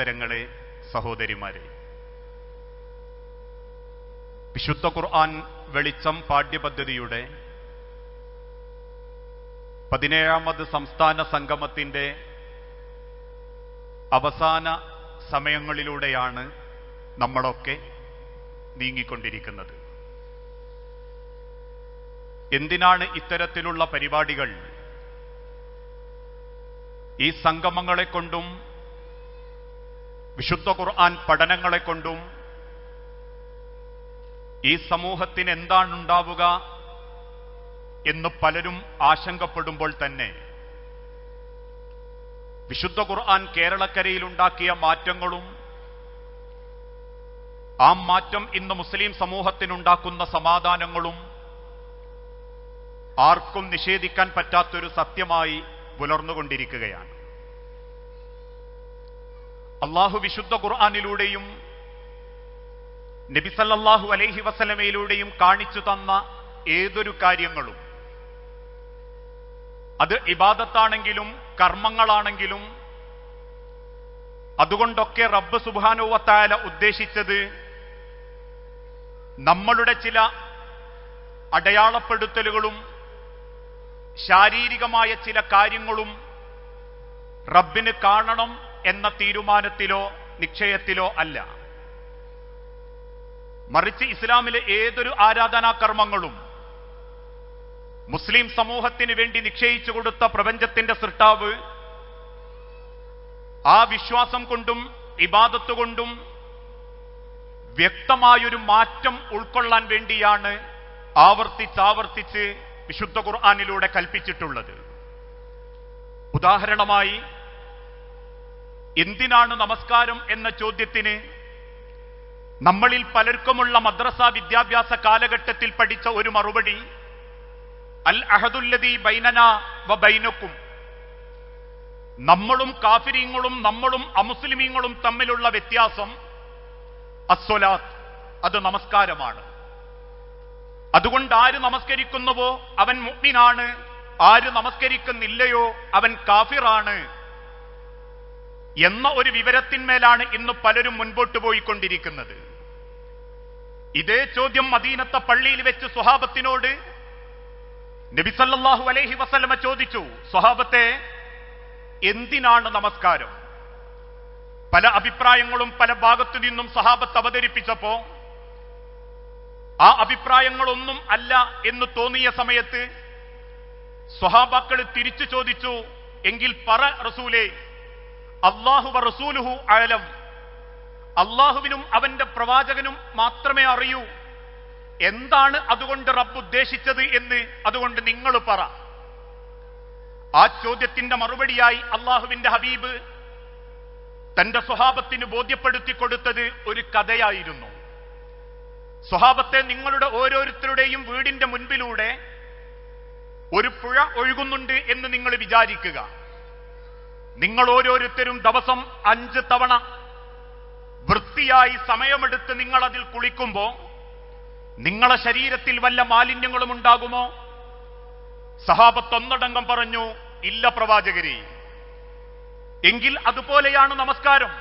സഹോദരങ്ങളെ സഹോദരിമാരെ. വിശുദ്ധ ഖുർആൻ വെളിച്ചം പാഠ്യപദ്ധതിയുടെ പതിനേഴാമത് സംസ്ഥാന സംഗമത്തിന്റെ അവസാന സമയങ്ങളിലൂടെയാണ് നമ്മളൊക്കെ നീങ്ങിക്കൊണ്ടിരിക്കുന്നത്. എന്തിനാണ് ഇത്തരത്തിലുള്ള പരിപാടികൾ? ഈ സംഗമങ്ങളെ കൊണ്ടും വിശുദ്ധ ഖുർആൻ പഠനങ്ങളെ കൊണ്ടും ഈ സമൂഹത്തിന് എന്താണുണ്ടാവുക എന്ന് പലരും ആശങ്കപ്പെടുമ്പോൾ തന്നെ വിശുദ്ധ ഖുർആൻ കേരളക്കരയിലുണ്ടാക്കിയ മാറ്റങ്ങളും ആ മാറ്റം ഇന്ന് മുസ്ലിം സമൂഹത്തിനുണ്ടാക്കുന്ന സമാധാനങ്ങളും ആർക്കും നിഷേധിക്കാൻ പറ്റാത്തൊരു സത്യമായി പുലർന്നുകൊണ്ടിരിക്കുകയാണ്. അള്ളാഹു വിശുദ്ധ ഖുർആാനിലൂടെയും നബിസല്ലാഹു അലൈഹി വസലമയിലൂടെയും കാണിച്ചു തന്ന ഏതൊരു കാര്യങ്ങളും അത് ഇബാദത്താണെങ്കിലും കർമ്മങ്ങളാണെങ്കിലും അതുകൊണ്ടൊക്കെ റബ്ബ് സുബാനുവത്തായ ഉദ്ദേശിച്ചത് നമ്മളുടെ ചില അടയാളപ്പെടുത്തലുകളും ശാരീരികമായ ചില കാര്യങ്ങളും റബ്ബിന് കാണണം എന്ന തീരുമാനത്തിലോ നിശ്ചയത്തിലോ അല്ല. മറിച്ച് ഇസ്ലാമിലെ ഏതൊരു ആരാധനാകർമ്മങ്ങളും മുസ്ലിം സമൂഹത്തിന് വേണ്ടി നിശ്ചയിച്ചു കൊടുത്ത പ്രപഞ്ചത്തിന്റെ സൃഷ്ടാവ് ആ വിശ്വാസം കൊണ്ടും ഇബാദത്ത് കൊണ്ടും വ്യക്തമായൊരു മാറ്റം ഉൾക്കൊള്ളാൻ വേണ്ടിയാണ് ആവർത്തിച്ചാവർത്തിച്ച് വിശുദ്ധ ഖുർആാനിലൂടെ കൽപ്പിച്ചിട്ടുള്ളത്. ഉദാഹരണമായി എന്തിനാണ് നമസ്കാരം എന്ന ചോദ്യത്തിന് നമ്മളിൽ പലർക്കുമുള്ള മദ്രസ വിദ്യാഭ്യാസ കാലഘട്ടത്തിൽ പഠിച്ച ഒരു മറുപടി അൽ അഹദുല്ലതി ബൈനന വ ബൈനക്കും. നമ്മളും കാഫിരിങ്ങളും നമ്മളും അമുസ്ലിമീങ്ങളും തമ്മിലുള്ള വ്യത്യാസം അസ്വലാത്ത് അത് നമസ്കാരമാണ്. അതുകൊണ്ട് ആര് നമസ്കരിക്കുന്നുവോ? അവൻ മുഗ്മിനാണ് ആര് നമസ്കരിക്കുന്നില്ലയോ? അവൻ കാഫിറാണ്. എന്ന ഒരു വിവരത്തിന്മേലാണ് ഇന്ന് പലരും മുൻപോട്ട് പോയിക്കൊണ്ടിരിക്കുന്നത്. ഇതേ ചോദ്യം മദീനത്തെ പള്ളിയിൽ വെച്ച് സ്വഹാബത്തിനോട് നബിസല്ലാഹു അലൈഹി വസല്ലമ ചോദിച്ചു. സ്വഹാബത്തെ എന്തിനാണ് നമസ്കാരം? പല അഭിപ്രായങ്ങളും പല ഭാഗത്തു നിന്നും സഹാബത്ത് അവതരിപ്പിച്ചപ്പോ ആ അഭിപ്രായങ്ങളൊന്നും അല്ല എന്ന് തോന്നിയ സമയത്ത് സ്വഹാബാക്കൾ തിരിച്ചു ചോദിച്ചു. എങ്കിൽ പറ റസൂലേ അള്ളാഹു റസൂലുഹു അലം അള്ളാഹുവിനും അവന്റെ പ്രവാചകനും മാത്രമേ അറിയൂ. എന്താണ് അതുകൊണ്ട് റബ്ബ് ഉദ്ദേശിച്ചത് എന്ന് അതുകൊണ്ട് നിങ്ങൾ പറ. ആ ചോദ്യത്തിന്റെ മറുപടിയായി അള്ളാഹുവിന്റെ ഹബീബ് തന്റെ സ്വഭാവത്തിന് ബോധ്യപ്പെടുത്തി കൊടുത്തത് ഒരു കഥയായിരുന്നു. സ്വഭാവത്തെ നിങ്ങളുടെ ഓരോരുത്തരുടെയും വീടിന്റെ മുൻപിലൂടെ ഒരു പുഴ ഒഴുകുന്നുണ്ട് എന്ന് നിങ്ങൾ വിചാരിക്കുക. നിങ്ങൾ ഓരോരുത്തരും ദിവസം അഞ്ച് തവണ വൃത്തിയായി സമയമെടുത്ത് നിങ്ങൾ അതിൽ കുളിക്കുമ്പോ നിങ്ങളെ ശരീരത്തിൽ വല്ല മാലിന്യങ്ങളും ഉണ്ടാകുമോ? സഹാബത്ത് ഒന്നടങ്കം പറഞ്ഞു ഇല്ല പ്രവാചകരി. എങ്കിൽ അതുപോലെയാണ് നമസ്കാരം.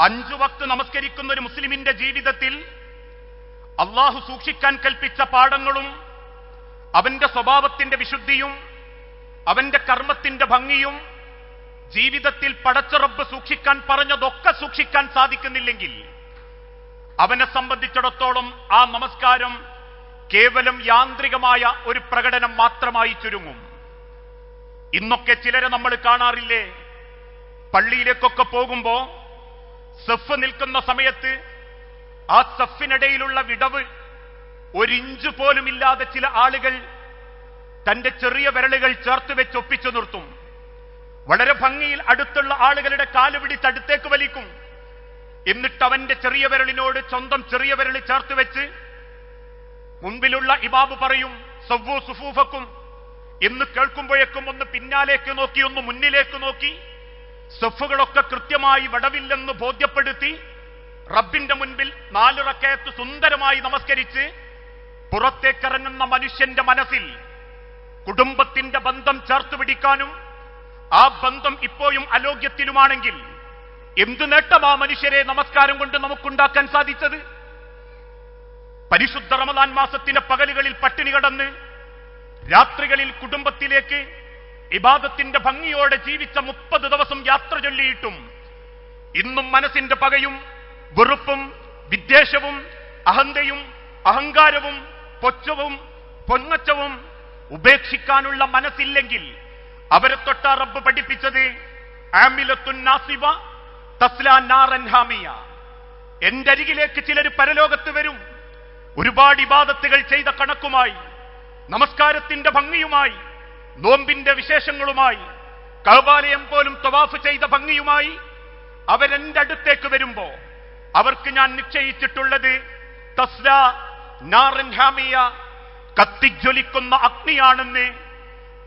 അഞ്ചു വക്ത് നമസ്കരിക്കുന്ന ഒരു മുസ്ലിമിന്റെ ജീവിതത്തിൽ അള്ളാഹു സൂക്ഷിക്കാൻ കൽപ്പിച്ച പാഠങ്ങളും അവന്റെ സ്വഭാവത്തിന്റെ വിശുദ്ധിയും അവന്റെ കർമ്മത്തിന്റെ ഭംഗിയും ജീവിതത്തിൽ പടച്ചുറപ്പ് സൂക്ഷിക്കാൻ പറഞ്ഞതൊക്കെ സൂക്ഷിക്കാൻ സാധിക്കുന്നില്ലെങ്കിൽ അവനെ സംബന്ധിച്ചിടത്തോളം ആ നമസ്കാരം കേവലം യാന്ത്രികമായ ഒരു പ്രകടനം മാത്രമായി ചുരുങ്ങും. ഇന്നൊക്കെ ചിലരെ നമ്മൾ കാണാറില്ലേ? പള്ളിയിലേക്കൊക്കെ പോകുമ്പോ സെഫ് നിൽക്കുന്ന സമയത്ത് ആ സെഫിനിടയിലുള്ള വിടവ് ഒരിഞ്ച് പോലുമില്ലാതെ ചില ആളുകൾ തന്റെ ചെറിയ വിരലുകൾ ചേർത്ത് വെച്ച് ഒപ്പിച്ചു നിർത്തും. വളരെ ഭംഗിയിൽ അടുത്തുള്ള ആളുകളുടെ കാൽ പിടിച്ച് അടുത്തേക്ക് വലിക്കും. എന്നിട്ട് അവന്റെ ചെറിയ വിരലിനോട് സ്വന്തം ചെറിയ വിരൽ ചേർത്ത് വെച്ച് മുൻപിലുള്ള ഇബാബ് പറയും സവ്വു സുഫൂഫക്കും. എന്ന് കേൾക്കുമ്പോഴേക്കും ഒന്ന് പിന്നാലേക്ക് നോക്കി ഒന്ന് മുന്നിലേക്ക് നോക്കി. സഫുകളൊക്കെ കൃത്യമായി വടവില്ലെന്ന് ബോധ്യപ്പെടുത്തി റബ്ബിന്റെ മുൻപിൽ നാലിറക്കയത്ത് സുന്ദരമായി നമസ്കരിച്ച് പുറത്തേക്കിറങ്ങുന്ന മനുഷ്യന്റെ മനസ്സിൽ കുടുംബത്തിന്റെ ബന്ധം ചേർത്ത് പിടിക്കാനും ആ ബന്ധം ഇപ്പോഴും അലോഗ്യത്തിലുമാണെങ്കിൽ എന്ത് നേട്ടമാ മനുഷ്യരെ നമസ്കാരം കൊണ്ട് നമുക്കുണ്ടാക്കാൻ സാധിച്ചത്? പരിശുദ്ധ റമദാൻ മാസത്തിന്റെ പകലുകളിൽ പട്ടിണി കടന്ന് രാത്രികളിൽ കുടുംബത്തിലേക്ക് ഇബാദത്തിന്റെ ഭംഗിയോടെ ജീവിച്ച മുപ്പത് ദിവസം യാത്ര ചൊല്ലിയിട്ടും ഇന്നും മനസ്സിന്റെ പകയും വെറുപ്പും വിദ്വേഷവും അഹന്തയും അഹങ്കാരവും പൊച്ചവും പൊങ്ങച്ചവും ഉപേക്ഷിക്കാനുള്ള മനസ്സില്ലെങ്കിൽ അവരെ തൊട്ട റബ്ബ് പഠിപ്പിച്ചത് എന്റെ അരികിലേക്ക് ചിലർ പരലോകത്ത് വരും. ഒരുപാട് ഇബാദത്തുകൾ ചെയ്ത കണക്കുമായി നമസ്കാരത്തിന്റെ ഭംഗിയുമായി നോമ്പിന്റെ വിശേഷങ്ങളുമായി കൗബാലയം പോലും തവാഫ് ചെയ്ത ഭംഗിയുമായി അവരെന്റെ അടുത്തേക്ക് വരുമ്പോ അവർക്ക് ഞാൻ നിശ്ചയിച്ചിട്ടുള്ളത് തസ്ല നാറൻ ഹാമിയ കത്തിജ്വലിക്കുന്ന അഗ്നിയാണെന്ന്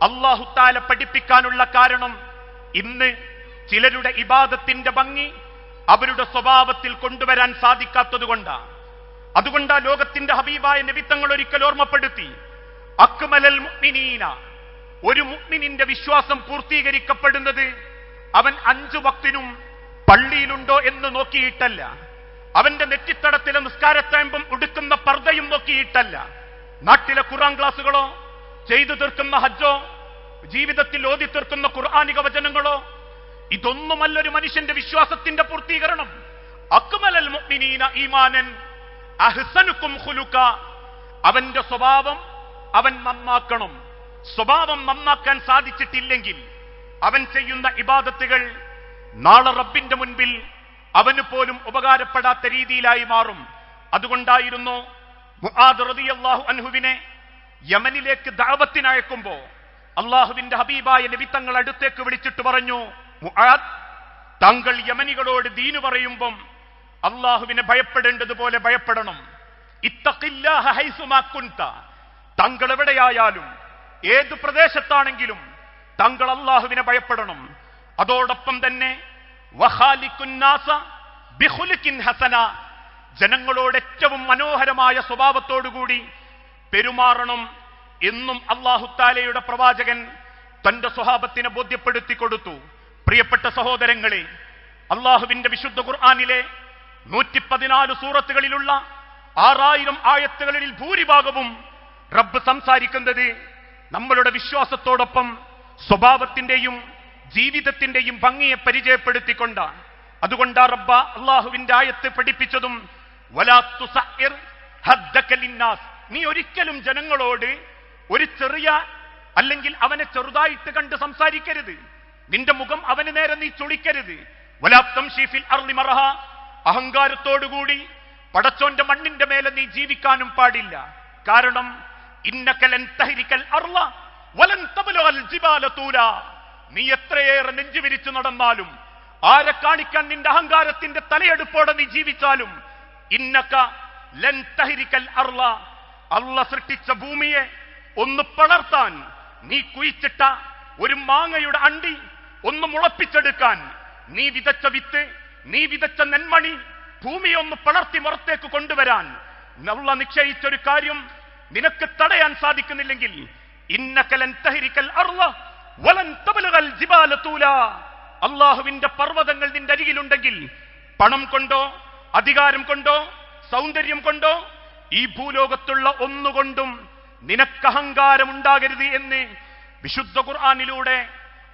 അള്ളാഹുത്താല പഠിപ്പിക്കാനുള്ള കാരണം ഇന്ന് ചിലരുടെ ഇബാദത്തിന്റെ ഭംഗി അവരുടെ സ്വഭാവത്തിൽ കൊണ്ടുവരാൻ സാധിക്കാത്തതുകൊണ്ടാണ് അതുകൊണ്ടാ ലോകത്തിന്റെ ഹബീബായ നിമിത്തങ്ങൾ ഒരിക്കൽ ഓർമ്മപ്പെടുത്തി അക്മലൽ മുഅ്മിനീന ഒരു മുഅ്മിനിന്റെ വിശ്വാസം പൂർത്തീകരിക്കപ്പെടുന്നത് അവൻ അഞ്ചു വക്തിനും പള്ളിയിലുണ്ടോ എന്ന് നോക്കിയിട്ടല്ല. അവന്റെ നെറ്റിത്തടത്തിലെ നിസ്കാരത്തേമ്പും ഉടുക്കുന്ന പർദ്ദയും നോക്കിയിട്ടല്ല. നാട്ടിലെ ഖുറാൻ ക്ലാസുകളോ ചെയ്തു തീർക്കുന്ന ഹജ്ജോ ജീവിതത്തിൽ ഓതി തീർക്കുന്ന ഖുർആാനിക വചനങ്ങളോ ഇതൊന്നുമല്ല ഒരു മനുഷ്യന്റെ വിശ്വാസത്തിന്റെ പൂർത്തീകരണം. അക്മലൽ ഈമാനൻ അവന്റെ സ്വഭാവം അവൻ നന്നാക്കണം. സ്വഭാവം നന്നാക്കാൻ സാധിച്ചിട്ടില്ലെങ്കിൽ അവൻ ചെയ്യുന്ന ഇബാദത്തുകൾ നാളെ റബ്ബിന്റെ മുൻപിൽ അവന് പോലും ഉപകാരപ്പെടാത്ത രീതിയിലായി മാറും. അതുകൊണ്ടായിരുന്നു മുആദ് റളിയല്ലാഹു അൻഹുവിനെ യമനിലേക്ക് ദാവത്തിനയക്കുമ്പോ അള്ളാഹുവിന്റെ ഹബീബായ നബിത്തങ്ങൾ അടുത്തേക്ക് വിളിച്ചിട്ട് പറഞ്ഞു താങ്കൾ യമനികളോട് ദീനു പറയുമ്പം അള്ളാഹുവിനെ ഭയപ്പെടേണ്ടതുപോലെ ഭയപ്പെടണം. ഇത്തഖില്ലാഹ ഹൈസുമാ കുൻത. താങ്കൾ എവിടെയായാലും ഏത് പ്രദേശത്താണെങ്കിലും താങ്കൾ അള്ളാഹുവിനെ ഭയപ്പെടണം. അതോടൊപ്പം തന്നെ ഹസന. ജനങ്ങളോട് ഏറ്റവും മനോഹരമായ സ്വഭാവത്തോടുകൂടി പെരുമാറണം എന്നും അള്ളാഹുത്താലയുടെ പ്രവാചകൻ തന്റെ സ്വഭാവത്തിനെ ബോധ്യപ്പെടുത്തി കൊടുത്തു പ്രിയപ്പെട്ട സഹോദരങ്ങളെ അള്ളാഹുവിന്റെ വിശുദ്ധ ഖുർആാനിലെ നൂറ്റി പതിനാല് സൂറത്തുകളിലുള്ള ആറായിരം ആയത്തുകളിൽ ഭൂരിഭാഗവും റബ്ബ് സംസാരിക്കുന്നത് നമ്മളുടെ വിശ്വാസത്തോടൊപ്പം സ്വഭാവത്തിന്റെയും ജീവിതത്തിന്റെയും ഭംഗിയെ പരിചയപ്പെടുത്തിക്കൊണ്ടാണ് അതുകൊണ്ടാ റബ്ബ അള്ളാഹുവിന്റെ ആയത്ത് പഠിപ്പിച്ചതും. നീ ഒരിക്കലും ജനങ്ങളോട് ഒരു ചെറിയ അല്ലെങ്കിൽ അവനെ ചെറുതായിട്ട് കണ്ട് സംസാരിക്കരുത്. നിന്റെ മുഖം അവന് നേരെ നീ ചുളിക്കരുത്. വലാപ്തം ഷീഫിൽ ഫിൽ അർളി മറഹ. അഹങ്കാരത്തോടുകൂടി പടച്ചോന്റെ മണ്ണിന്റെ മേലെ നീ ജീവിക്കാനും പാടില്ല. കാരണം ഇന്നക്കലൻ തഹരിക്കൽ അർള വലൻ തബ്ലുഗൽ ജിബാല തൂല. നീ എത്രയേറെ നെഞ്ചു വിരിച്ചു നടന്നാലും ആരെ കാണിക്കാൻ നിന്റെ അഹങ്കാരത്തിന്റെ തലയെടുപ്പോടെ നീ ജീവിച്ചാലും ഇന്നക്ക ലൻ തഹരിക്കൽ അർള അള്ള സൃഷ്ടിച്ച ഭൂമിയെ ഒന്ന് പടർത്താൻ നീ കുഴിച്ചിട്ട ഒരു മാങ്ങയുടെ അണ്ടി ഒന്ന് മുളപ്പിച്ചെടുക്കാൻ നീ വിതച്ച വിത്ത് നീ വിതച്ച നെന്മണി ഭൂമിയെ ഒന്ന് പടർത്തി മുറത്തേക്ക് കൊണ്ടുവരാൻ നള്ള നിശ്ചയിച്ചൊരു കാര്യം നിനക്ക് തടയാൻ സാധിക്കുന്നില്ലെങ്കിൽ ഇന്നക്കലൻ തഹരിക്കൽ അർള വലൻ ജിബാല തൂല. അള്ളാഹുവിന്റെ പർവതങ്ങൾ നിന്റെ അരികിലുണ്ടെങ്കിൽ പണം കൊണ്ടോ അധികാരം കൊണ്ടോ സൗന്ദര്യം കൊണ്ടോ ഈ ഭൂലോകത്തുള്ള ഒന്നുകൊണ്ടും നിനക്ക് അഹങ്കാരമുണ്ടാകരുത് എന്ന് വിശുദ്ധ ഖുർആാനിലൂടെ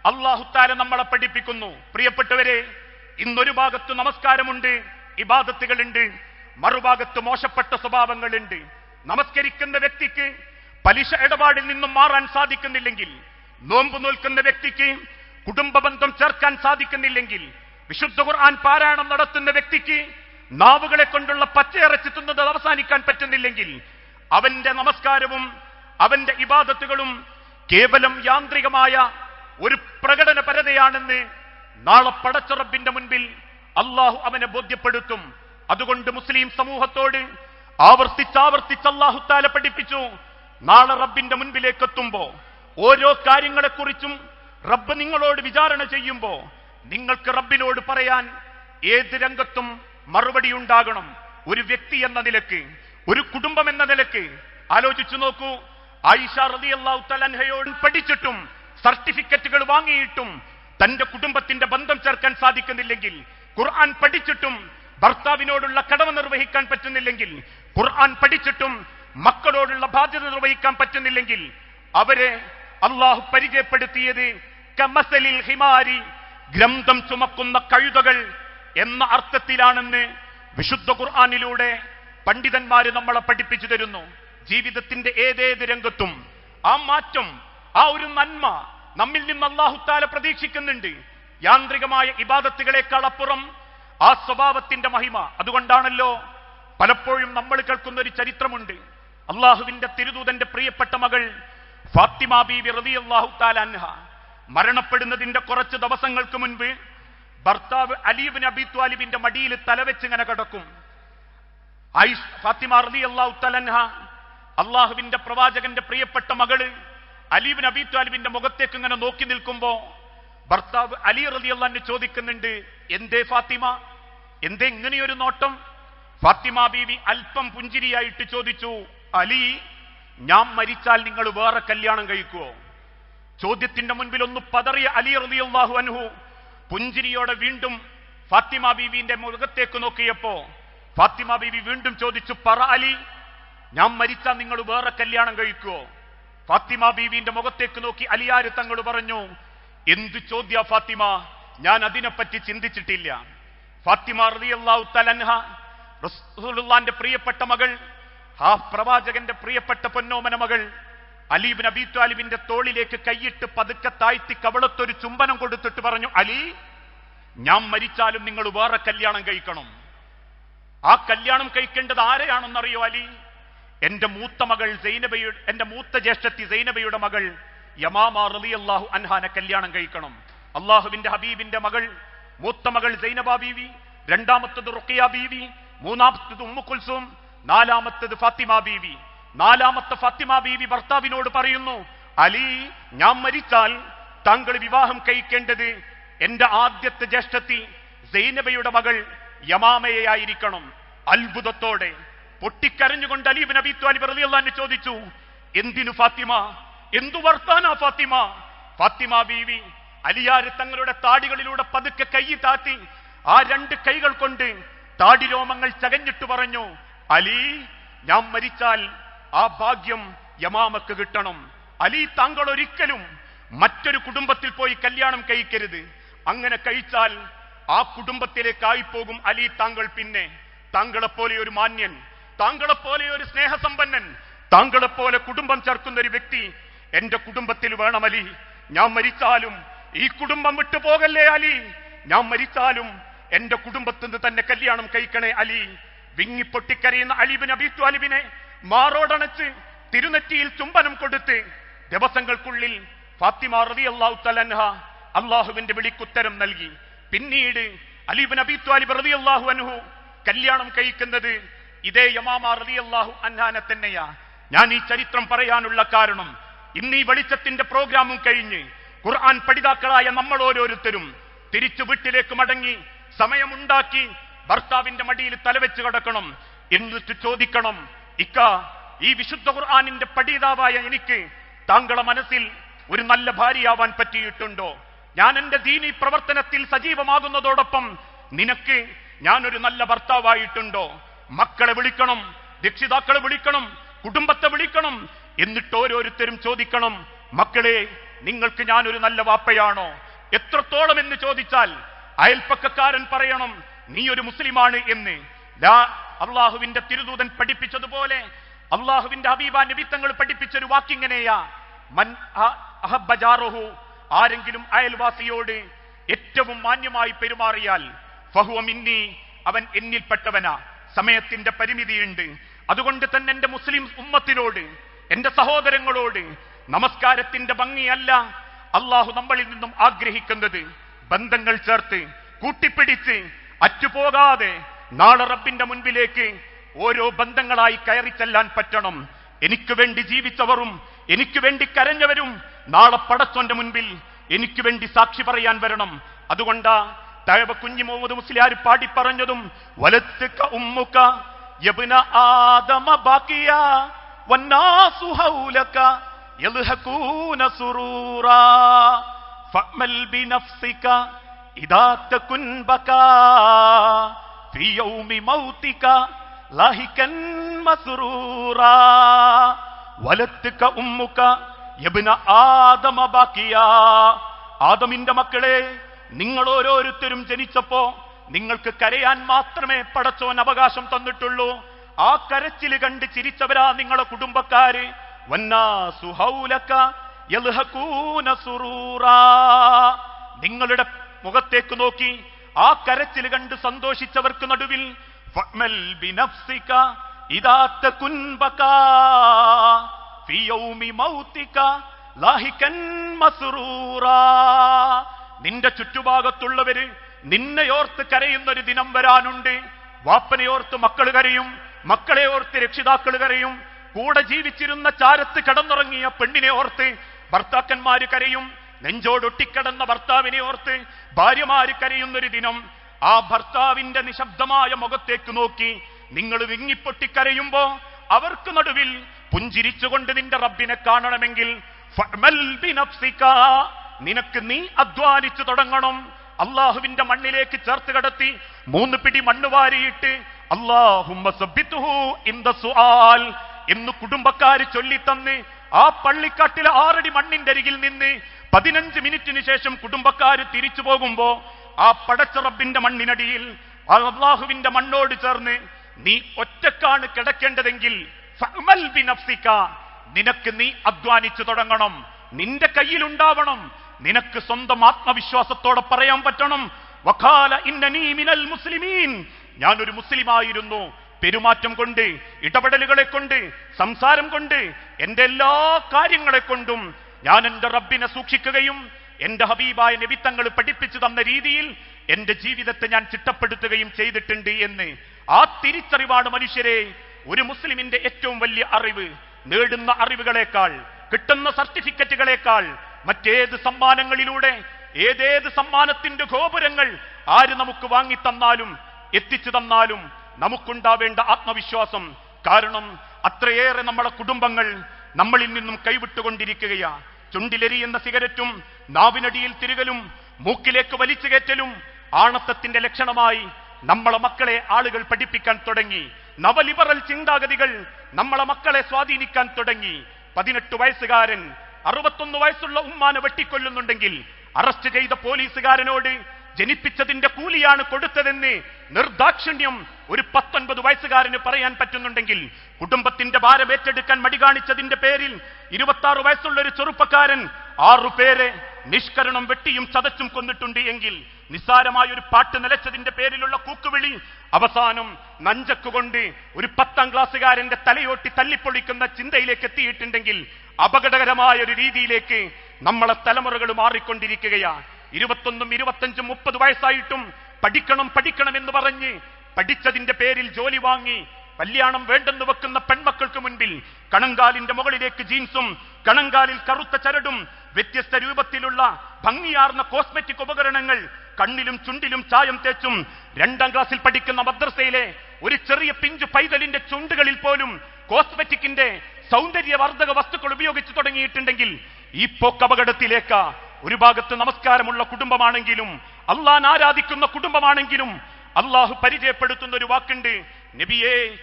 അള്ളാഹുത്താര നമ്മളെ പഠിപ്പിക്കുന്നു. പ്രിയപ്പെട്ടവരെ ഇന്നൊരു ഭാഗത്ത് നമസ്കാരമുണ്ട് ഇബാദത്തുകളുണ്ട് മറുഭാഗത്ത് മോശപ്പെട്ട സ്വഭാവങ്ങളുണ്ട്. നമസ്കരിക്കുന്ന വ്യക്തിക്ക് പലിശ ഇടപാടിൽ നിന്നും മാറാൻ സാധിക്കുന്നില്ലെങ്കിൽ നോമ്പ് നോൽക്കുന്ന വ്യക്തിക്ക് കുടുംബ ബന്ധം ചേർക്കാൻ സാധിക്കുന്നില്ലെങ്കിൽ വിശുദ്ധ ഖുർആൻ പാരായണം നടത്തുന്ന വ്യക്തിക്ക് നാവുകളെ കൊണ്ടുള്ള പച്ചയിറച്ചി തിന്നത് അവസാനിക്കാൻ പറ്റുന്നില്ലെങ്കിൽ അവന്റെ നമസ്കാരവും അവന്റെ ഇബാദത്തുകളും കേവലം യാന്ത്രികമായ ഒരു പ്രകടന പരതയാണെന്ന് നാളെ പടച്ചുറബിന്റെ മുൻപിൽ അള്ളാഹു അവനെ ബോധ്യപ്പെടുത്തും. അതുകൊണ്ട് മുസ്ലിം സമൂഹത്തോട് ആവർത്തിച്ചാവർത്തിച്ച് അള്ളാഹു താല പഠിപ്പിച്ചു നാളെ റബ്ബിന്റെ മുൻപിലേക്ക് എത്തുമ്പോ ഓരോ കാര്യങ്ങളെക്കുറിച്ചും റബ്ബ് നിങ്ങളോട് വിചാരണ ചെയ്യുമ്പോ നിങ്ങൾക്ക് റബ്ബിനോട് പറയാൻ ഏത് രംഗത്തും മറുപടി ഉണ്ടാകണം. ഒരു വ്യക്തി എന്ന നിലയ്ക്ക് ഒരു കുടുംബം എന്ന നിലയ്ക്ക്. ആലോചിച്ചു നോക്കൂ. ആയിഷ റതി അള്ളാഹു പഠിച്ചിട്ടും സർട്ടിഫിക്കറ്റുകൾ വാങ്ങിയിട്ടും തന്റെ കുടുംബത്തിന്റെ ബന്ധം ചേർക്കാൻ സാധിക്കുന്നില്ലെങ്കിൽ ഖുർആൻ പഠിച്ചിട്ടും ഭർത്താവിനോടുള്ള കടമ നിർവഹിക്കാൻ പറ്റുന്നില്ലെങ്കിൽ ഖുർആൻ പഠിച്ചിട്ടും മക്കളോടുള്ള ബാധ്യത നിർവഹിക്കാൻ പറ്റുന്നില്ലെങ്കിൽ അവരെ അള്ളാഹു പരിചയപ്പെടുത്തിയത് കമസലിൽ ഹിമാരി ഗ്രന്ഥം ചുമക്കുന്ന കഴുതകൾ എന്ന അർത്ഥത്തിലാണെന്ന് വിശുദ്ധ ഖുർആാനിലൂടെ പണ്ഡിതന്മാര് നമ്മളെ പഠിപ്പിച്ചു തരുന്നു. ജീവിതത്തിന്റെ ഏതേത് രംഗത്തും ആ മാറ്റം ആ ഒരു നന്മ നമ്മിൽ നിന്ന് അള്ളാഹുത്താല പ്രതീക്ഷിക്കുന്നുണ്ട്. യാന്ത്രികമായ ഇബാദത്തുകളെക്കാൾ അപ്പുറം ആ സ്വഭാവത്തിന്റെ മഹിമ. അതുകൊണ്ടാണല്ലോ പലപ്പോഴും നമ്മൾ കേൾക്കുന്ന ഒരു ചരിത്രമുണ്ട്. അള്ളാഹുവിന്റെ തിരുദൂതന്റെ പ്രിയപ്പെട്ട മകൾ ഫാത്തിമ ബീവി റതി അള്ളാഹു താലാൻഹ മരണപ്പെടുന്നതിന്റെ കുറച്ച് ദിവസങ്ങൾക്ക് മുൻപ് ഭർത്താവ് അലീബിൻ അബി ത്വാലിബിന്റെ മടിയിൽ തലവെച്ച് ഇങ്ങനെ കിടക്കും. ഫാത്തിമ റതി അള്ളാഹു തലൻഹ അള്ളാഹുവിന്റെ പ്രവാചകന്റെ പ്രിയപ്പെട്ട മകൾ അലീബിൻ അബി ത്വാലിബിന്റെ മുഖത്തേക്ക് ഇങ്ങനെ നോക്കി നിൽക്കുമ്പോ ഭർത്താവ് അലി റതി അള്ളാഹിന് ചോദിക്കുന്നുണ്ട് എന്തേ ഫാത്തിമ? എന്തേ ഇങ്ങനെയൊരു നോട്ടം? ഫാത്തിമ ബീവി അല്പം പുഞ്ചിരിയായിട്ട് ചോദിച്ചു അലി ഞാൻ മരിച്ചാൽ നിങ്ങൾ വേറെ കല്യാണം കഴിക്കുമോ ചോദ്യത്തിന്റെ മുൻപിൽ ഒന്ന് പതറിയ അലി റളിയല്ലാഹു അൻഹു പുഞ്ചിരിയോടെ വീണ്ടും ഫാത്തിമ ബീവിന്റെ മുഖത്തേക്ക് നോക്കിയപ്പോ ഫാത്തിമ ബീവി വീണ്ടും ചോദിച്ചു പറ അലി ഞാൻ മരിച്ചാൽ നിങ്ങൾ വേറെ കല്യാണം കഴിക്കുവോ? ഫാത്തിമ ബീവിന്റെ മുഖത്തേക്ക് നോക്കി അലിയാര് തങ്ങൾ പറഞ്ഞു എന്ത് ചോദ്യ ഫാത്തിമ? ഞാൻ അതിനെപ്പറ്റി ചിന്തിച്ചിട്ടില്ല. ഫാത്തിമ റളിയല്ലാഹു റസൂലുള്ളാന്റെ പ്രിയപ്പെട്ട മകൾ ആ പ്രവാചകന്റെ പ്രിയപ്പെട്ട പൊന്നോമന മകൾ അലീബിൻ അബി താലിബിന്റെ തോളിലേക്ക് കൈയിട്ട് പതുക്കെ താഴ്ത്തി കവളത്തൊരു ചുംബനം കൊടുത്തിട്ട് പറഞ്ഞു അലി ഞാൻ മരിച്ചാലും നിങ്ങൾ വേറെ കല്യാണം കഴിക്കണം. ആ കല്യാണം കഴിക്കേണ്ടത് ആരെയാണെന്നറിയോ അലി? എന്റെ മൂത്ത മകൾ സൈനബയുടെ എന്റെ മൂത്ത ജ്യേഷ്ഠത്തി സൈനബയുടെ മകൾ യമാമ അള്ളാഹു അൻഹാനെ കല്യാണം കഴിക്കണം. അള്ളാഹുവിന്റെ ഹബീബിന്റെ മകൾ മൂത്ത മകൾ സൈനബ ബീവി രണ്ടാമത്തത് റുക്കിയ ബീവി മൂന്നാമത്തത് ഉമ്മുക്കുൽസും നാലാമത്തത് ഫാത്തിമ ബീവി. നാലാമത്തെ ഫാത്തിമ ബീവി ഭർത്താവിനോട് പറയുന്നു അലി ഞാൻ മരിച്ചാൽ താങ്കൾ വിവാഹം കഴിക്കേണ്ടത് എന്റെ ആദ്യത്തെ ജ്യേഷ്ഠത്തി സൈനബയുടെ മകൾ യമാമയായിരിക്കണം അത്ഭുതത്തോടെ പൊട്ടിക്കരഞ്ഞുകൊണ്ട് അലീബ് നബി ത്വാലിബ് റളിയല്ലാഹു ചോദിച്ചു എന്തിനു ഫാത്തിമ? എന്തു വർത്താനാ ഫാത്തിമ? ഫാത്തിമ ബീവി അലിയാര് തങ്ങളുടെ താടികളിലൂടെ പതുക്കെ കൈ താത്തി ആ രണ്ട് കൈകൾ കൊണ്ട് താടി രോമങ്ങൾ ചകഞ്ഞിട്ട് പറഞ്ഞു അലി ഞാൻ മരിച്ചാൽ ആ ഭാഗ്യം യമാമക്ക് കിട്ടണം. അലി താങ്കൾ ഒരിക്കലും മറ്റൊരു കുടുംബത്തിൽ പോയി കല്യാണം കഴിക്കരുത്. അങ്ങനെ കഴിച്ചാൽ ആ കുടുംബത്തിലേക്കായി പോകും അലി താങ്കൾ പിന്നെ. താങ്കളെപ്പോലെ ഒരു മാന്യൻ താങ്കളെപ്പോലെ ഒരു സ്നേഹസമ്പന്നൻ താങ്കളെപ്പോലെ കുടുംബം ചേർക്കുന്ന ഒരു വ്യക്തി എന്റെ കുടുംബത്തിൽ വേണം അലി. ഞാൻ മരിച്ചാലും ഈ കുടുംബം വിട്ടുപോകല്ലേ അലി? ഞാൻ മരിച്ചാലും എന്റെ കുടുംബത്തിന് തന്നെ കല്യാണം കഴിക്കണേ അലി. വിങ്ങിപ്പൊട്ടിക്കരയുന്ന അലിബിൻ അബി ത്വാലിബിനെ മാറോടണച്ച് തിരുനെറ്റിയിൽ ചുംബനം കൊടുത്ത് ദിവസങ്ങൾക്കുള്ളിൽ ഫാത്തിമ റതി അള്ളാഹു തലൻഹ അള്ളാഹുവിന്റെ വിളിക്കുത്തരം നൽകി. പിന്നീട് അലിബിൻ അബി ത്വാലിബ് റതി അള്ളാഹു അനുഹു കല്യാണം കഴിക്കുന്നത് ഇതേ യമാമ റതി അള്ളാഹു അൻഹാനെ തന്നെയാ. ഞാൻ ഈ ചരിത്രം പറയാനുള്ള കാരണം ഇന്ന് ഈ വെളിച്ചത്തിന്റെ പ്രോഗ്രാമും കഴിഞ്ഞ് ഖുർആൻ പഠിതാക്കളായ നമ്മൾ ഓരോരുത്തരും തിരിച്ചു വീട്ടിലേക്ക് മടങ്ങി സമയമുണ്ടാക്കി ഭർത്താവിന്റെ മടിയിൽ തലവെച്ച് കിടക്കണം. എന്നിട്ട് ചോദിക്കണം ഇക്ക ഈ വിശുദ്ധ ഖുർആാനിന്റെ പഠിതാവായ എനിക്ക് താങ്കളെ മനസ്സിൽ ഒരു നല്ല ഭാര്യയാവാൻ പറ്റിയിട്ടുണ്ടോ? ഞാൻ എന്റെ ദീനി പ്രവർത്തനത്തിൽ സജീവമാകുന്നതോടൊപ്പം നിനക്ക് ഞാനൊരു നല്ല ഭർത്താവായിട്ടുണ്ടോ? മക്കളെ വിളിക്കണം രക്ഷിതാക്കളെ വിളിക്കണം കുടുംബത്തെ വിളിക്കണം എന്നിട്ട് ഓരോരുത്തരും ചോദിക്കണം മക്കളെ നിങ്ങൾക്ക് ഞാനൊരു നല്ല വാപ്പയാണോ? എത്രത്തോളം എന്ന് ചോദിച്ചാൽ അയൽപ്പക്കക്കാരൻ പറയണം നീ ഒരു മുസ്ലിമാണ് എന്ന്. അള്ളാഹുവിന്റെ തിരുദൂതൻ പഠിപ്പിച്ചതുപോലെ അള്ളാഹുവിന്റെ ഹബീബ നിമിത്തങ്ങൾ പഠിപ്പിച്ചൊരു വാക്കിങ്ങനെയാ. മൻ ആരെങ്കിലും അയൽവാസിയോട് ഏറ്റവും മാന്യമായി പെരുമാറിയാൽ ഫഹുവ മിന്നി അവൻ എന്നിൽപ്പെട്ടവനാ. സമയത്തിന്റെ പരിമിതിയുണ്ട്. അതുകൊണ്ട് തന്നെ എന്റെ മുസ്ലിം ഉമ്മത്തിനോട് എന്റെ സഹോദരങ്ങളോട് നമസ്കാരത്തിന്റെ ഭംഗിയല്ല അള്ളാഹു നമ്മളിൽ നിന്നും ആഗ്രഹിക്കുന്നത്. ബന്ധങ്ങൾ ചേർത്ത് കൂട്ടിപ്പിടിച്ച് അറ്റുപോകാതെ നാളെ റബ്ബിന്റെ മുൻപിലേക്ക് ഓരോ ബന്ധങ്ങളായി കയറി ചെല്ലാൻ പറ്റണം. എനിക്ക് വേണ്ടി ജീവിച്ചവരും എനിക്ക് വേണ്ടി കരഞ്ഞവരും നാളെ പടച്ചോന്റെ മുൻപിൽ എനിക്ക് വേണ്ടി സാക്ഷി പറയാൻ വരണം. അതുകൊണ്ടാ തഴവ കുഞ്ഞു മുഹമ്മദ് മുസ്ലിയാർ പാടി പറഞ്ഞതും വലത്ത് ഉമ്മുക യബ്ന ആദമ ബാക്കിയ ആദമ ആദമിന്റെ മക്കളെ നിങ്ങൾ ഓരോരുത്തരും ജനിച്ചപ്പോ നിങ്ങൾക്ക് കരയാൻ മാത്രമേ പടച്ചോൻ അവകാശം തന്നിട്ടുള്ളൂ. ആ കരച്ചിൽ കണ്ട് ചിരിച്ചവരാ നിങ്ങളെ കുടുംബക്കാര്. നിങ്ങളുടെ മുഖത്തേക്ക് നോക്കി ആ കരച്ചിൽ കണ്ട് സന്തോഷിച്ചവർക്ക് നടുവിൽ നിന്റെ ചുറ്റുഭാഗത്തുള്ളവര് നിന്നെയോർത്ത് കരയുന്നൊരു ദിനം വരാനുണ്ട്. വാപ്പനയോർത്ത് മക്കൾ കരയും മക്കളെ ഓർത്ത് രക്ഷിതാക്കൾ കരയും. കൂടെ ജീവിച്ചിരുന്ന ചാരത്ത് കടന്നുറങ്ങിയ പെണ്ണിനെ ഓർത്ത് ഭർത്താക്കന്മാര് കരയും. നെഞ്ചോടൊട്ടിക്കിടന്ന ഭർത്താവിനെ ഓർത്ത് ഭാര്യമാര് കരയുന്നൊരു ദിനം ആ ഭർത്താവിന്റെ നിശബ്ദമായ മുഖത്തേക്ക് നോക്കി നിങ്ങൾ വിങ്ങിപ്പൊട്ടിക്കരയുമ്പോ അവർക്ക് നടുവിൽ പുഞ്ചിരിച്ചുകൊണ്ട് നിന്റെ റബ്ബിനെ കാണണമെങ്കിൽ. നിനക്ക് നീ അധ്വാനിച്ചു തുടങ്ങണം അള്ളാഹുവിന്റെ മണ്ണിലേക്ക് ചേർത്ത് കടത്തി മൂന്ന് പിടി മണ്ണ് വാരിയിട്ട് സുആൽ എന്ന് കുടുംബക്കാര് ചൊല്ലിത്തന്ന് ആ പള്ളിക്കാട്ടിലെ ആറടി മണ്ണിന്റെ അരികിൽ നിന്ന് പതിനഞ്ച് മിനിറ്റിന് ശേഷം കുടുംബക്കാർ തിരിച്ചു പോകുമ്പോ ആ പടച്ച റബ്ബിന്റെ മണ്ണിനടിയിൽ അള്ളാഹുവിന്റെ മണ്ണോട് ചേർന്ന് നീ ഒറ്റക്കാണ് കിടക്കേണ്ടതെങ്കിൽ. നിനക്ക് നീ അധ്വാനിച്ചു തുടങ്ങണം. നിന്റെ കയ്യിലുണ്ടാവണം. നിനക്ക് സ്വന്തം ആത്മവിശ്വാസത്തോടെ പറയാൻ പറ്റണം. വഖാല ഇന്നനീ മിനൽ മുസ്ലിമീൻ. ഞാനൊരു മുസ്ലിമായിരുന്നു. പെരുമാറ്റം കൊണ്ട് ഇടപെടലുകളെ കൊണ്ട് സംസാരം കൊണ്ട് എന്റെ എല്ലാ കാര്യങ്ങളെ കൊണ്ടും ഞാൻ എന്റെ റബ്ബിനെ സൂക്ഷിക്കുകയും എന്റെ ഹബീബായ നിമിത്തങ്ങൾ പഠിപ്പിച്ചു തന്ന രീതിയിൽ എന്റെ ജീവിതത്തെ ഞാൻ ചിട്ടപ്പെടുത്തുകയും ചെയ്തിട്ടുണ്ട് എന്ന്. ആ തിരിച്ചറിവാണ് മനുഷ്യരെ ഒരു മുസ്ലിമിന്റെ ഏറ്റവും വലിയ അറിവ്. നേടുന്ന അറിവുകളേക്കാൾ കിട്ടുന്ന സർട്ടിഫിക്കറ്റുകളേക്കാൾ മറ്റേത് സമ്മാനങ്ങളിലൂടെ ഏതേത് സമ്മാനത്തിന്റെ ഗോപുരങ്ങൾ ആര് നമുക്ക് വാങ്ങി തന്നാലും എത്തിച്ചു തന്നാലും നമുക്കുണ്ടാവേണ്ട ആത്മവിശ്വാസം. കാരണം അത്രയേറെ നമ്മുടെ കുടുംബങ്ങൾ നമ്മളിൽ നിന്നും കൈവിട്ടുകൊണ്ടിരിക്കുകയാ. ചുണ്ടിലെരിയുന്ന സിഗരറ്റും നാവിനടിയിൽ തിരുകലും മൂക്കിലേക്ക് വലിച്ചു കയറ്റലും ആണത്തത്തിന്റെ ലക്ഷണമായി നമ്മളെ മക്കളെ ആളുകൾ പഠിപ്പിക്കാൻ തുടങ്ങി. നവലിബറൽ ചിന്താഗതികൾ നമ്മളെ മക്കളെ സ്വാധീനിക്കാൻ തുടങ്ങി. പതിനെട്ട് വയസ്സുകാരൻ അറുപത്തൊന്ന് വയസ്സുള്ള ഉമ്മാനെ വെട്ടിക്കൊല്ലുന്നുണ്ടെങ്കിൽ അറസ്റ്റ് ചെയ്ത പോലീസുകാരനോട് ജനിപ്പിച്ചതിന്റെ കൂലിയാണ് കൊടുത്തതെന്ന് നിർദാക്ഷിണ്യം ഒരു പത്തൊൻപത് വയസ്സുകാരന് പറയാൻ പറ്റുന്നുണ്ടെങ്കിൽ കുടുംബത്തിന്റെ ഭാരം ഏറ്റെടുക്കാൻ മടി കാണിച്ചതിന്റെ പേരിൽ ഇരുപത്തി ആറ് വയസ്സുള്ള ഒരു ചെറുപ്പക്കാരൻ ആറു പേരെ നിഷ്കരണം വെട്ടിയും ചതച്ചും കൊന്നിട്ടുണ്ട് എങ്കിൽ നിസ്സാരമായ ഒരു പാട്ട് നിലച്ചതിന്റെ പേരിലുള്ള കൂക്കുവിളി അവസാനം നഞ്ചക്കുകൊണ്ട് ഒരു പത്താം ക്ലാസ്സുകാരന്റെ തലയോട്ടി തല്ലിപ്പൊളിക്കുന്ന ചിന്തയിലേക്ക് എത്തിയിട്ടുണ്ടെങ്കിൽ അപകടകരമായ ഒരു രീതിയിലേക്ക് നമ്മളെ തലമുറകൾ മാറിക്കൊണ്ടിരിക്കുകയാണ് ഇരുപത്തൊന്നും ഇരുപത്തഞ്ചും മുപ്പത് വയസ്സായിട്ടും പഠിക്കണം പഠിക്കണം എന്ന് പറഞ്ഞ് പഠിച്ചതിന്റെ പേരിൽ ജോലി വാങ്ങി കല്യാണം വേണ്ടെന്ന് വെക്കുന്ന പെൺമക്കൾക്ക് മുൻപിൽ കണങ്കാലിന്റെ മുകളിലേക്ക് ജീൻസും കണങ്കാലിൽ കറുത്ത ചരടും വ്യത്യസ്ത രൂപത്തിലുള്ള ഭംഗിയാർന്ന കോസ്മെറ്റിക് ഉപകരണങ്ങൾ കണ്ണിലും ചുണ്ടിലും ചായം തേച്ചും രണ്ടാം ക്ലാസ്സിൽ പഠിക്കുന്ന മദ്രസയിലെ ഒരു ചെറിയ പിഞ്ചു പൈതലിന്റെ ചുണ്ടുകളിൽ പോലും കോസ്മെറ്റിക്കിന്റെ സൗന്ദര്യവർദ്ധക വസ്തുക്കൾ ഉപയോഗിച്ചു തുടങ്ങിയിട്ടുണ്ടെങ്കിൽ ഈ പോക്കപകടത്തിലേക്ക് ഒരു ഭാഗത്ത് നമസ്കാരമുള്ള കുടുംബമാണെങ്കിലും അള്ളാൻ ആരാധിക്കുന്ന കുടുംബമാണെങ്കിലും അള്ളാഹു പരിചയപ്പെടുത്തുന്ന ഒരു വാക്കുണ്ട്. നബിയേ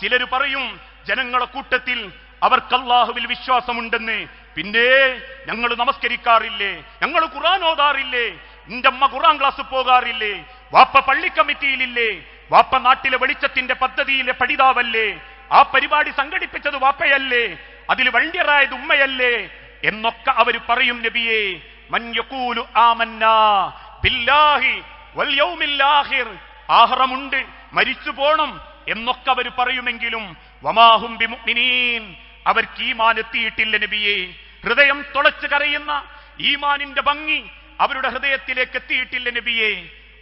ചിലര് പറയും ജനങ്ങളെ കൂട്ടത്തിൽ അവർക്ക് അള്ളാഹുവിൽ വിശ്വാസമുണ്ടെന്ന്. പിന്നെ ഞങ്ങൾ നമസ്കരിക്കാറില്ലേ? ഞങ്ങൾ ഖുറാൻ ഓതാറില്ലേ? നിന്റെ അമ്മ ഖുറാൻ ക്ലാസ് പോകാറില്ലേ? വാപ്പ പള്ളി കമ്മിറ്റിയിലില്ലേ? വാപ്പ നാട്ടിലെ വെളിച്ചത്തിന്റെ പദ്ധതിയിലെ പഠിതാവല്ലേ? ആ പരിപാടി സംഘടിപ്പിച്ചത് വാപ്പയല്ലേ? അതിൽ വള്ളിയറായത് ഉമ്മയല്ലേ? എന്നൊക്കെ അവർ പറയും നബിയെ. യഖൂലു ആമന്നാ ബില്ലാഹി മരിച്ചു പോണം എന്നൊക്കെ അവർ പറയുമെങ്കിലും വമാഹും ബിമുഅ്മിനീൻ. അവർക്ക് ഈമാൻ എത്തിയിട്ടില്ല നബിയെ. ഹൃദയം തുളച്ചു കരയുന്ന ഈമാനിന്റെ ഭംഗി അവരുടെ ഹൃദയത്തിലേക്ക് എത്തിയിട്ടില്ല നബിയെ.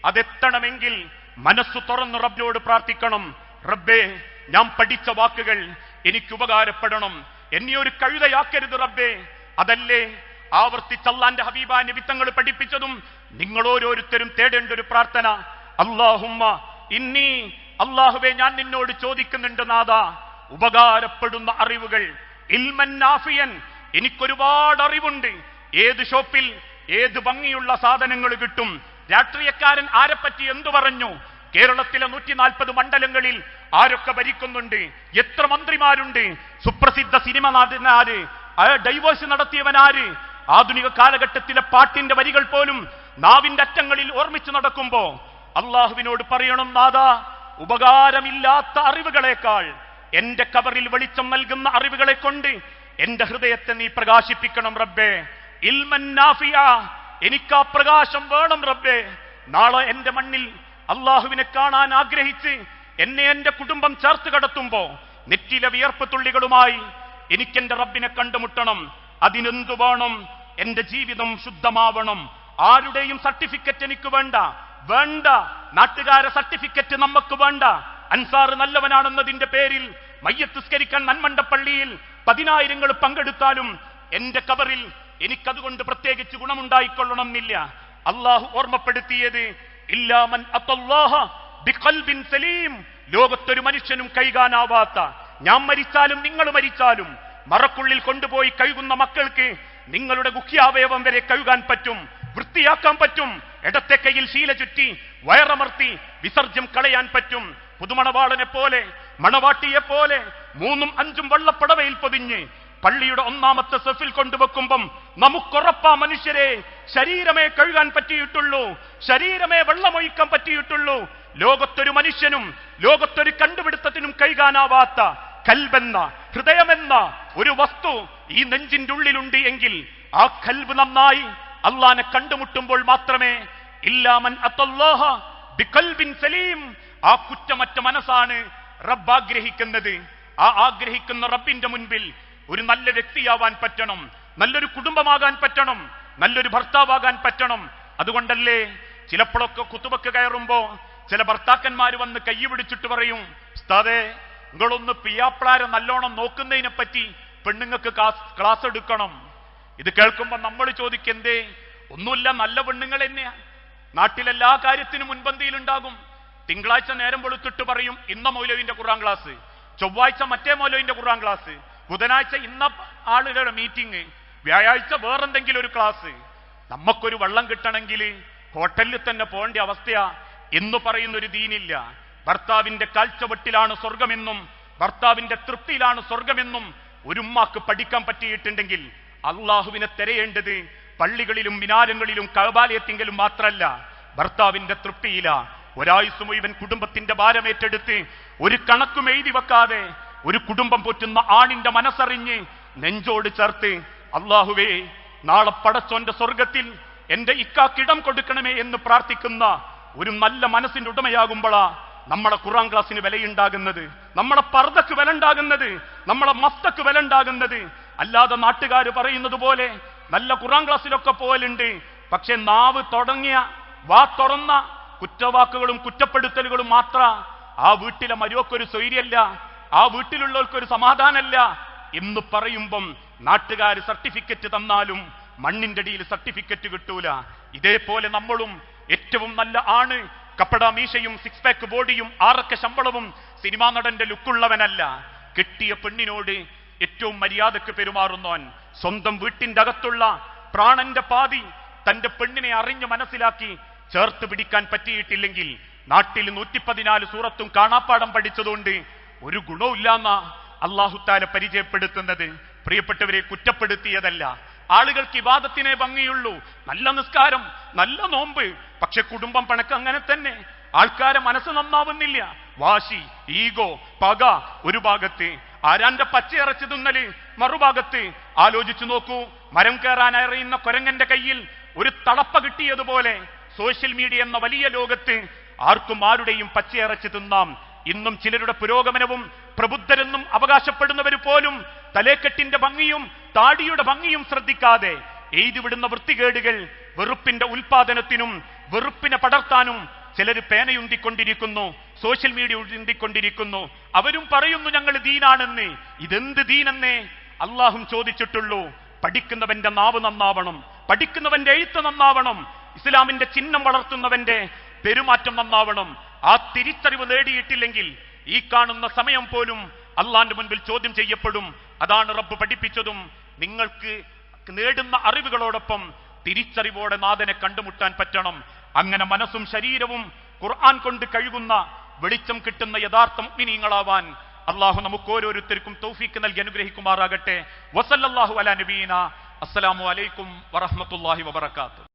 അതെത്തണമെങ്കിൽ മനസ്സ് തുറന്ന് റബ്ബിനോട് പ്രാർത്ഥിക്കണം. റബ്ബേ ഞാൻ പഠിച്ച വാക്കുകൾ എനിക്ക് ഉപകാരപ്പെടണം. എന്നെ ഒരു കഴുതയാക്കരുത് റബ്ബേ. അതല്ലേ ആവർത്തിച്ചല്ലാന്റെ ഹബീബ നിമിത്തങ്ങൾ പഠിപ്പിച്ചതും നിങ്ങൾ ഓരോരുത്തരും തേടേണ്ട ഒരു പ്രാർത്ഥന. അള്ളാഹുമ്മ ഇന്നി അള്ളാഹുവെ ഞാൻ നിന്നോട് ചോദിക്കുന്നുണ്ട് നാഥ. ഉപകാരപ്പെടുന്ന അറിവുകൾ. ഇൽമൻ നാഫിയൻ എനിക്കൊരുപാട് അറിവുണ്ട്. ഏത് ഷോപ്പിൽ ഏത് ഭംഗിയുള്ള സാധനങ്ങൾ കിട്ടും? രാഷ്ട്രീയക്കാരൻ ആരെപ്പറ്റി എന്തു പറഞ്ഞു? കേരളത്തിലെ നൂറ്റി നാൽപ്പത് മണ്ഡലങ്ങളിൽ ആരൊക്കെ ഭരിക്കുന്നുണ്ട്? എത്ര മന്ത്രിമാരുണ്ട്? സുപ്രസിദ്ധ സിനിമ നടനാര് ഡൈവേഴ്സ് നടത്തിയവനാര്? ആധുനിക കാലഘട്ടത്തിലെ പാട്ടിന്റെ വരികൾ പോലും നാവിന്റെ അറ്റങ്ങളിൽ ഓർമ്മിച്ചു നടക്കുമ്പോ അള്ളാഹുവിനോട് പറയണം നാദാ ഉപകാരമില്ലാത്ത അറിവുകളേക്കാൾ എന്റെ കബറിൽ വെളിച്ചം നൽകുന്ന അറിവുകളെ കൊണ്ട് എന്റെ ഹൃദയത്തെ നീ പ്രകാശിപ്പിക്കണം റബ്ബേ. ഇൽമൻ നാഫിയ എനിക്ക് ആ പ്രകാശം വേണം റബ്ബേ. നാളെ എന്റെ മണ്ണിൽ അള്ളാഹുവിനെ കാണാൻ ആഗ്രഹിച്ച് എന്നെ എന്റെ കുടുംബം ചേർത്ത് കടത്തുമ്പോ നെറ്റിലെ വിയർപ്പ് തുള്ളികളുമായി എനിക്കെന്റെ റബ്ബിനെ കണ്ടുമുട്ടണം. അതിനെന്തു വേണം? എന്റെ ജീവിതം ശുദ്ധമാവണം. ആരുടെയും സർട്ടിഫിക്കറ്റ് എനിക്ക് വേണ്ട. വേണ്ട. നാട്ടുകാരെ സർട്ടിഫിക്കറ്റ് നമുക്ക് വേണ്ട. അൻസാർ നല്ലവനാണെന്നതിന്റെ പേരിൽ മയ്യത്തുസ്കരിക്കാൻ നന്മണ്ട പള്ളിയിൽ പതിനായിരങ്ങൾ പങ്കെടുത്താലും എന്റെ കബറിൽ എനിക്കതുകൊണ്ട് പ്രത്യേകിച്ച് ഗുണമുണ്ടായിക്കൊള്ളണം എന്നില്ല അള്ളാഹു ഓർമ്മപ്പെടുത്തിയത് ഇല്ലാമൻ സലീം. ലോകത്തൊരു മനുഷ്യനും കൈകാനാവാത്ത ഞാൻ മരിച്ചാലും നിങ്ങൾ മരിച്ചാലും മറക്കുള്ളിൽ കൊണ്ടുപോയി കഴുകുന്ന മക്കൾക്ക് നിങ്ങളുടെ ഗുഹ്യാവയവം വരെ കഴുകാൻ പറ്റും വൃത്തിയാക്കാൻ പറ്റും ഇടത്തെ കയ്യിൽ ശീല ചുറ്റി വയറമർത്തി വിസർജ്യം കളയാൻ പറ്റും. പുതുമണവാളനെ പോലെ മണവാട്ടിയെ പോലെ മൂന്നും അഞ്ചും വള്ളപ്പടവയിൽ പൊതിഞ്ഞ് പള്ളിയുടെ ഒന്നാമത്തെ സെഫിൽ കൊണ്ടുവെക്കുമ്പം നമുക്കുറപ്പാ മനുഷ്യരെ ശരീരമേ കഴുകാൻ പറ്റിയിട്ടുള്ളൂ ശരീരമേ വെള്ളമൊഴിക്കാൻ പറ്റിയിട്ടുള്ളൂ. ലോകത്തൊരു മനുഷ്യനും ലോകത്തൊരു കണ്ടുപിടുത്തത്തിനും കൈകാനാവാത്ത കൽബെന്ന ഹൃദയമെന്ന ഒരു വസ്തു ഈ നെഞ്ചിന്റെ ഉള്ളിലുണ്ട് എങ്കിൽ ആ കൽബ് നന്നായി അള്ളാനെ കണ്ടുമുട്ടുമ്പോൾ മാത്രമേ ഇല്ലാമൻ അത്തല്ലാഹ ബികൽബിൻ സലീം. ആ കുറ്റമറ്റ മനസ്സാണ് റബ്ബ് ആഗ്രഹിക്കുന്നത്. ആ ആഗ്രഹിക്കുന്ന റബ്ബിന്റെ മുൻപിൽ ഒരു നല്ല വ്യക്തിയാവാൻ പറ്റണം. നല്ലൊരു കുടുംബമാകാൻ പറ്റണം നല്ലൊരു ഭർത്താവാകാൻ പറ്റണം. അതുകൊണ്ടല്ലേ ചിലപ്പോഴൊക്കെ കുത്തുബക്ക് കയറുമ്പോ ചില ഭർത്താക്കന്മാർ വന്ന് കൈ പിടിച്ചിട്ട് പറയും ഉസ്താദേ നിങ്ങളൊന്ന് പിയാപ്പിളാരെ നല്ലോണം നോക്കുന്നതിനെ പറ്റി പെണ്ണുങ്ങൾക്ക് ക്ലാസ് എടുക്കണം. ഇത് കേൾക്കുമ്പോ നമ്മൾ ചോദിക്കെന്തേ ഒന്നുമില്ല നല്ല പെണ്ണുങ്ങൾ തന്നെയാ. നാട്ടിലെല്ലാ കാര്യത്തിനും മുൻപന്തിയിലുണ്ടാകും. തിങ്കളാഴ്ച നേരം വെളുത്തിട്ട് പറയും ഇന്ന മൗലവിന്റെ ഖുറാൻ ക്ലാസ് ചൊവ്വാഴ്ച മറ്റേ മൗലവിന്റെ ഖുറാൻ ക്ലാസ് ബുധനാഴ്ച ഇന്ന ആളുകളുടെ മീറ്റിംഗ് വ്യാഴാഴ്ച വേറെന്തെങ്കിലും ഒരു ക്ലാസ് നമുക്കൊരു വെള്ളം കിട്ടണമെങ്കിൽ ഹോട്ടലിൽ തന്നെ പോകേണ്ട അവസ്ഥയാ. എന്ന് പറയുന്ന ഒരു ദീനില്ല. ഭർത്താവിന്റെ കാഴ്ചവെട്ടിലാണ് സ്വർഗമെന്നും ഭർത്താവിന്റെ തൃപ്തിയിലാണ് സ്വർഗമെന്നും ഒരു ഉമ്മാക്ക് പഠിക്കാൻ പറ്റിയിട്ടുണ്ടെങ്കിൽ അള്ളാഹുവിനെ തിരയേണ്ടത് പള്ളികളിലും മിനാരങ്ങളിലും കഴബാലയത്തിങ്കലും മാത്രല്ല. ഭർത്താവിന്റെ തൃപ്തിയില. ഒരായുസ് ഇവൻ കുടുംബത്തിന്റെ ഭാരമേറ്റെടുത്ത് ഒരു കണക്കും എഴുതി വെക്കാതെ ഒരു കുടുംബം പോറ്റുന്ന ആണിന്റെ മനസ്സറിഞ്ഞ് നെഞ്ചോട് ചേർത്ത് അള്ളാഹുവേ നാളെ പടച്ചോന്റെ സ്വർഗത്തിൽ എന്റെ ഇക്കാക്കിടം കൊടുക്കണമേ എന്ന് പ്രാർത്ഥിക്കുന്ന ഒരു നല്ല മനസ്സിന്റെ ഉടമയാകുമ്പോഴാ നമ്മളെ ഖുറാൻ ക്ലാസ്സിന് വിലയുണ്ടാകുന്നത് നമ്മളെ പർദ്ദക്ക് വില ഉണ്ടാകുന്നത് നമ്മളെ മസ്തക്ക് വില ഉണ്ടാകുന്നത് അല്ലാതെ നാട്ടുകാർ പറയുന്നത് പോലെ നല്ല ഖുറാൻ ക്ലാസ്സിലൊക്കെ പോലുണ്ട് പക്ഷെ നാവ് തുടങ്ങിയ വാ തുറന്ന കുറ്റവാക്കുകളും കുറ്റപ്പെടുത്തലുകളും മാത്ര ആ വീട്ടിലെ മരുവക്കൊരു സ്വൈര്യല്ല ആ വീട്ടിലുള്ളവർക്കൊരു സമാധാനമല്ല എന്ന് പറയുമ്പം നാട്ടുകാർ സർട്ടിഫിക്കറ്റ് തന്നാലും മണ്ണിന്റെ അടിയിൽ സർട്ടിഫിക്കറ്റ് കിട്ടൂല. ഇതേപോലെ നമ്മളും ഏറ്റവും നല്ല ആണ്. കപ്പട മീശയും സിക്സ് പാക്ക് ബോഡിയും ആറക്ക ശമ്പളവും സിനിമാ നടന്റെ ലുക്കുള്ളവനല്ല. കെട്ടിയ പെണ്ണിനോട് ഏറ്റവും മര്യാദയ്ക്ക് പെരുമാറുന്നവൻ സ്വന്തം വീട്ടിന്റെ അകത്തുള്ള പ്രാണന്റെ പാതി തന്റെ പെണ്ണിനെ അറിഞ്ഞു മനസ്സിലാക്കി ചേർത്ത് പിടിക്കാൻ പറ്റിയിട്ടില്ലെങ്കിൽ നാട്ടിൽ നൂറ്റിപ്പതിനാല് സൂറത്തും കാണാപ്പാടം പഠിച്ചതുകൊണ്ട് ഒരു ഗുണവുമില്ലാന്ന അള്ളാഹുത്താല പരിചയപ്പെടുത്തുന്നത്. പ്രിയപ്പെട്ടവരെ കുറ്റപ്പെടുത്തിയതല്ല. ആളുകൾക്ക് ഇവാദത്തിനെ ഭംഗിയുള്ളൂ. നല്ല നിസ്കാരം നല്ല നോമ്പ്. പക്ഷെ കുടുംബം പണക്ക് അങ്ങനെ തന്നെ. ആൾക്കാരെ മനസ്സ് നന്നാവുന്നില്ല. വാശി ഈഗോ പക ഒരു ഭാഗത്ത്. ആരാന്റെ പച്ചയിറച്ചി തിന്നൽ മറുഭാഗത്ത്. ആലോചിച്ചു നോക്കൂ മരം കയറാൻ അറിയുന്ന കൊരങ്ങന്റെ കയ്യിൽ ഒരു തളപ്പ കിട്ടിയതുപോലെ സോഷ്യൽ മീഡിയ എന്ന വലിയ ലോകത്ത് ആർക്കും ആരുടെയും പച്ചയിറച്ചി തിന്നാം. ഇന്നും ചിലരുടെ പുരോഗമനവും പ്രബുദ്ധരെന്നും അവകാശപ്പെടുന്നവർ പോലും തലേക്കെട്ടിന്റെ ഭംഗിയും താടിയുടെ ഭംഗിയും ശ്രദ്ധിക്കാതെ എഴുതിവിടുന്ന വൃത്തികേടുകൾ വെറുപ്പിന്റെ ഉൽപാദനത്തിനും വെറുപ്പിനെ പടർത്താനും ചിലർ പേനയുന്തിക്കൊണ്ടിരിക്കുന്നു സോഷ്യൽ മീഡിയ ഉന്തിക്കൊണ്ടിരിക്കുന്നു. അവരും പറയുന്നു ഞങ്ങൾ ദീനാണെന്ന്. ഇതെന്ത് ദീനെന്നേ? അള്ളാഹും ചോദിച്ചിട്ടുള്ളൂ. പഠിക്കുന്നവന്റെ നാവ് നന്നാവണം. പഠിക്കുന്നവന്റെ എഴുത്ത് നന്നാവണം. ഇസ്ലാമിന്റെ ചിഹ്നം വളർത്തുന്നവന്റെ പെരുമാറ്റം നന്നാവണം. ആ തിരിച്ചറിവ് നേടിയിട്ടില്ലെങ്കിൽ ഈ കാണുന്ന സമയം പോലും അള്ളാന്റെ മുൻപിൽ ചോദ്യം ചെയ്യപ്പെടും. അതാണ് റബ്ബ് പഠിപ്പിച്ചതും. നിങ്ങൾക്ക് നേടുന്ന അറിവുകളോടൊപ്പം തിരിച്ചറിവോടെ നാഥനെ കണ്ടുമുട്ടാൻ പറ്റണം. അങ്ങനെ മനസ്സും ശരീരവും ഖുർആൻ കൊണ്ട് കഴുകുന്ന വെളിച്ചം കിട്ടുന്ന യഥാർത്ഥ മുഗ്നീങ്ങളാവാൻ അള്ളാഹു നമുക്ക് ഓരോരുത്തർക്കും തൗഫീക്ക് നൽകി അനുഗ്രഹിക്കുമാറാകട്ടെ. വസല്ലാഹു അല നബീന. അസ്സലാമു അലൈക്കും വറഹ്മത്തുള്ളാഹി വബറകാതുഹു.